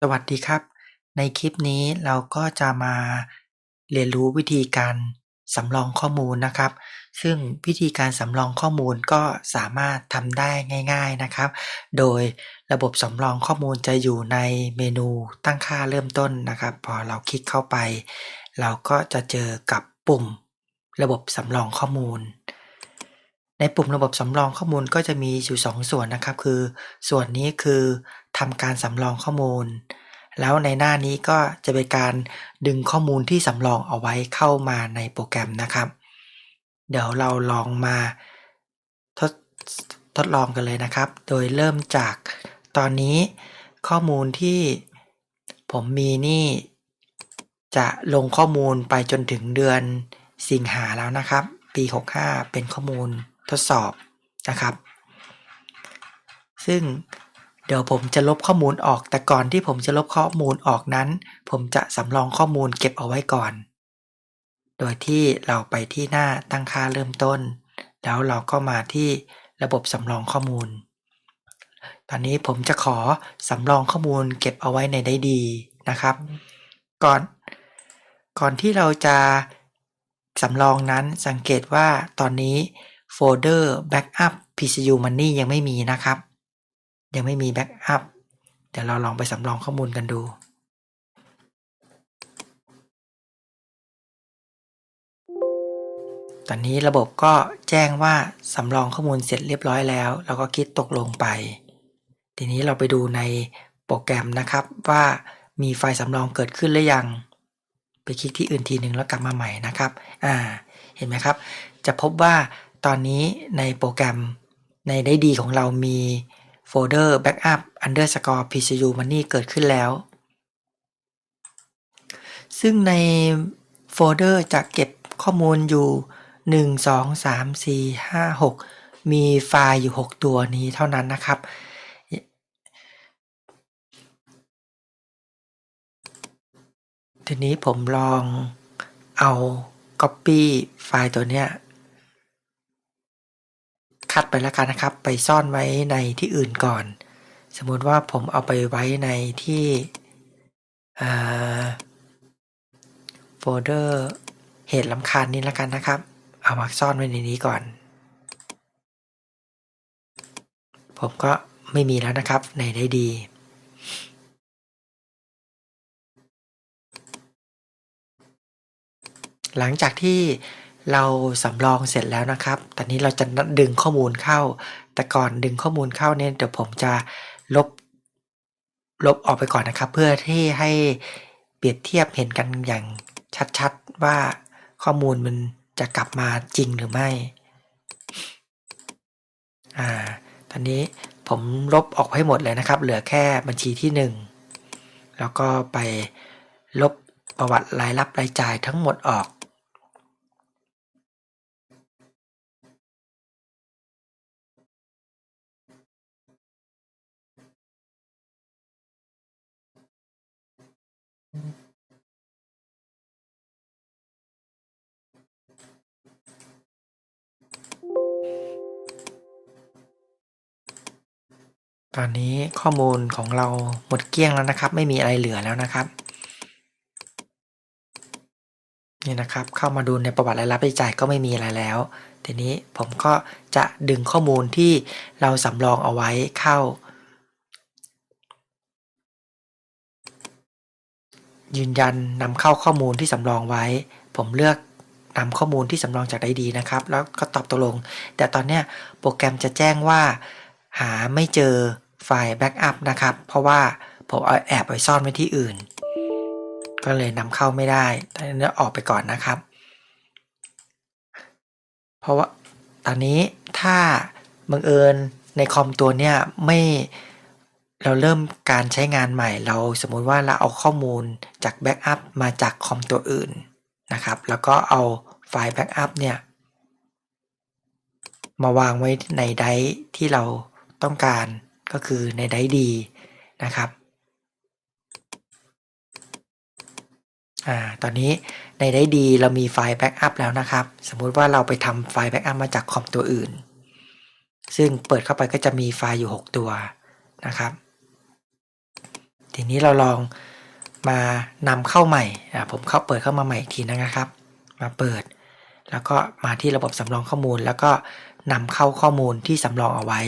สวัสดีครับ ในคลิปนี้เราก็จะมาเรียนรู้วิธีการสำรองข้อมูลนะครับ ซึ่งวิธีการสำรองข้อมูลก็สามารถทำได้ง่าย ๆนะครับ โดยระบบสำรองข้อมูลจะอยู่ในเมนูตั้งค่าเริ่มต้นนะครับ พอเราคลิกเข้าไป เราก็จะเจอกับปุ่ม ระบบสำรองข้อมูล ในปุ่มระบบสำรองข้อมูลก็จะมีอยู่ 2 ส่วนนะครับ คือ ส่วนนี้คือทำการสำรองข้อมูล แล้วในหน้านี้ก็จะเป็นการดึงข้อมูลที่สำรองเอาไว้เข้ามาในโปรแกรมนะครับ เดี๋ยวเราลองมาทดทดลองกันเลยนะครับ โดยเริ่มจากตอนนี้ข้อมูลที่ผมมีนี่ จะลงข้อมูลไปจนถึงเดือนสิงหาแล้วนะครับ ปี 65 เป็นข้อมูล ทดสอบนะครับ ซึ่งเดี๋ยวผมจะลบข้อมูลออกแต่ก่อนที่ผมจะลบข้อมูลออกนั้น ผมจะสำรองข้อมูลเก็บเอาไว้ก่อน โดยที่เราไปที่หน้าตั้งค่าเริ่มต้น แล้วเราก็มาที่ระบบสำรองข้อมูล ตอนนี้ผมจะขอสำรองข้อมูลเก็บเอาไว้ในได้ดีนะครับ ก่อนก่อนที่เราจะสำรองนั้นสังเกตว่าตอนนี้ โฟลเดอร์ Backup PCU Money ยังไม่มีนะครับ ยังไม่มี Backup เดี๋ยวเราลองไปสำรองข้อมูลกันดูตอนนี้ระบบก็แจ้งว่าสำรองข้อมูลเสร็จเรียบร้อยแล้ว เราก็คลิกตกลงไป ทีนี้เราไปดูในโปรแกรมนะครับว่ามีไฟล์สำรองเกิดขึ้นหรือยัง ไปคลิกที่อื่นทีหนึ่งแล้วกลับมาใหม่นะครับ อ่า เห็นไหมครับ จะพบว่า ตอนนี้ในโปรแกรมในได้ดีของเรามีโฟลเดอร์ backup underscore pcu money เกิดขึ้นแล้ว ซึ่งในโฟลเดอร์จะเก็บข้อมูลอยู่ 1 2 3 4 5 6 มีไฟล์อยู่ 6 ตัวนี้เท่านั้นนะครับ ทีนี้ผมลองเอา Copy ไฟล์ตัวเนี้ย คัดไปแล้วกันนะครับ ไปซ่อนไว้ในที่อื่นก่อน สมมุติว่าผมเอาไปไว้ในที่โฟลเดอร์เหตุลำคาญนี้แล้วกันนะครับ เอามาซ่อนไว้ในนี้ก่อน ผมก็ไม่มีแล้วนะครับในได้ดีหลังจากที่ เราสำรองเสร็จแล้วนะครับ ตอนนี้เราจะดึงข้อมูลเข้า แต่ก่อนดึงข้อมูลเข้าเนี่ยเดี๋ยวผมจะลบ ลบออกไปก่อนนะครับ เพื่อที่ให้เปรียบเทียบเห็นกันอย่างชัดๆว่าข้อมูลมันจะกลับมาจริงหรือไม่ อ่า ตอนนี้ผมลบออกให้หมดเลยนะครับ เหลือแค่บัญชีที่ 1 แล้วก็ไปลบประวัติรายรับรายจ่ายทั้งหมดออก ตอนนี้ข้อมูลของเราหมดเกลี้ยงแล้วนะครับ ไม่มีอะไรเหลือแล้วนะครับนี่นะครับเข้ามาดูในประวัติรายรับรายจ่ายก็ไม่มีอะไรแล้ว ทีนี้ผมก็จะดึงข้อมูลที่เราสำรองเอาไว้เข้า ยืนยันนำเข้าข้อมูลที่สำรองไว้ ผมเลือกนำข้อมูลที่สำรองจากได้ดีนะครับ แล้วก็ตอบตกลง แต่ตอนนี้โปรแกรมจะแจ้งว่า หาไม่เจอ ไฟล์แบ็กอัพนะครับ เพราะว่าผมเอาแอบไปซ่อนไว้ที่อื่น ก็เลยนำเข้าไม่ได้ตอนนี้ออกไปก่อนนะครับ เพราะว่าตอนนี้ถ้าบังเอิญในคอมตัวเนี้ยไม่เราเริ่มการใช้งานใหม่ เราสมมุติว่าเราเอาข้อมูลจากแบ็กอัพมาจากคอมตัวอื่นนะครับ แล้วก็เอาไฟล์แบ็กอัพเนี่ยมาวางไว้ในไดร์ที่เราต้องการ ก็คือในไดดีนะครับอ่าตอนนี้ในไดดีเรามีไฟล์แบ็กอัพแล้วนะครับ สมมุติว่าเราไปทำไฟล์แบ็กอัพมาจากคอมตัวอื่น ซึ่งเปิดเข้าไปก็จะมีไฟล์อยู่ 6 ตัวนะครับททีนี้เราลองมานำเข้าใหม่อ่าผมเข้าเปิดเข้ามาใหม่อีกทีนะครับ มาเปิด แล้วก็มาที่ระบบสำรองข้อมูล แล้วก็นำเข้าข้อมูลที่สำรองเอาไว้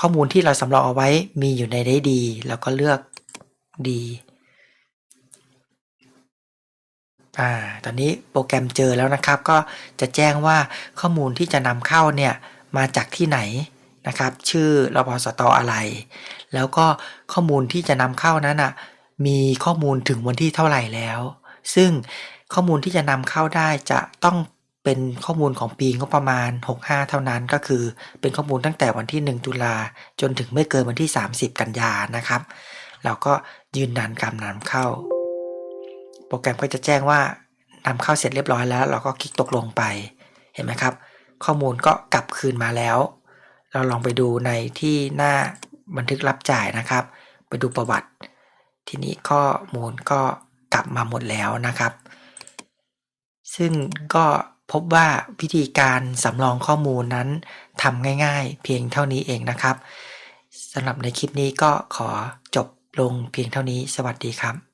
ข้อมูลที่เราสำรองเอาไว้มีอยู่ในได้ดีแล้วก็เลือกดีอ่าตอนนี้โปรแกรมเจอแล้วนะครับ ก็จะแจ้งว่าข้อมูลที่จะนำเข้าเนี่ยมาจากที่ไหนนะครับ ชื่อรพสตอะไร แล้วก็ข้อมูลที่จะนำเข้านั้นอะมีข้อมูลถึงวันที่เท่าไหร่แล้ว ซึ่งข้อมูลที่จะนำเข้าได้จะต้อง เป็นข้อมูลของปีงบประมาณ 65 เท่านั้นก็คือ เป็นข้อมูลตั้งแต่วันที่ 1 ตุลาจนถึงไม่เกินวันที่ 30 กันยานะครับ เราก็ยืนยันการนำเข้า โปรแกรมก็จะแจ้งว่านำเข้าเสร็จเรียบร้อยแล้ว เราก็คลิกตกลงไปเห็นไหมครับ ข้อมูลก็กลับคืนมาแล้ว เราลองไปดูในที่หน้าบันทึกรับจ่ายนะครับ ไปดูประวัติ ทีนี้ข้อมูลก็กลับมาหมดแล้วนะครับ ซึ่งก็ พบว่าวิธีการสำรองข้อมูลนั้นทำง่ายๆ เพียงเท่านี้เองนะครับสำหรับในคลิปนี้ก็ขอจบลงเพียงเท่านี้สวัสดีครับ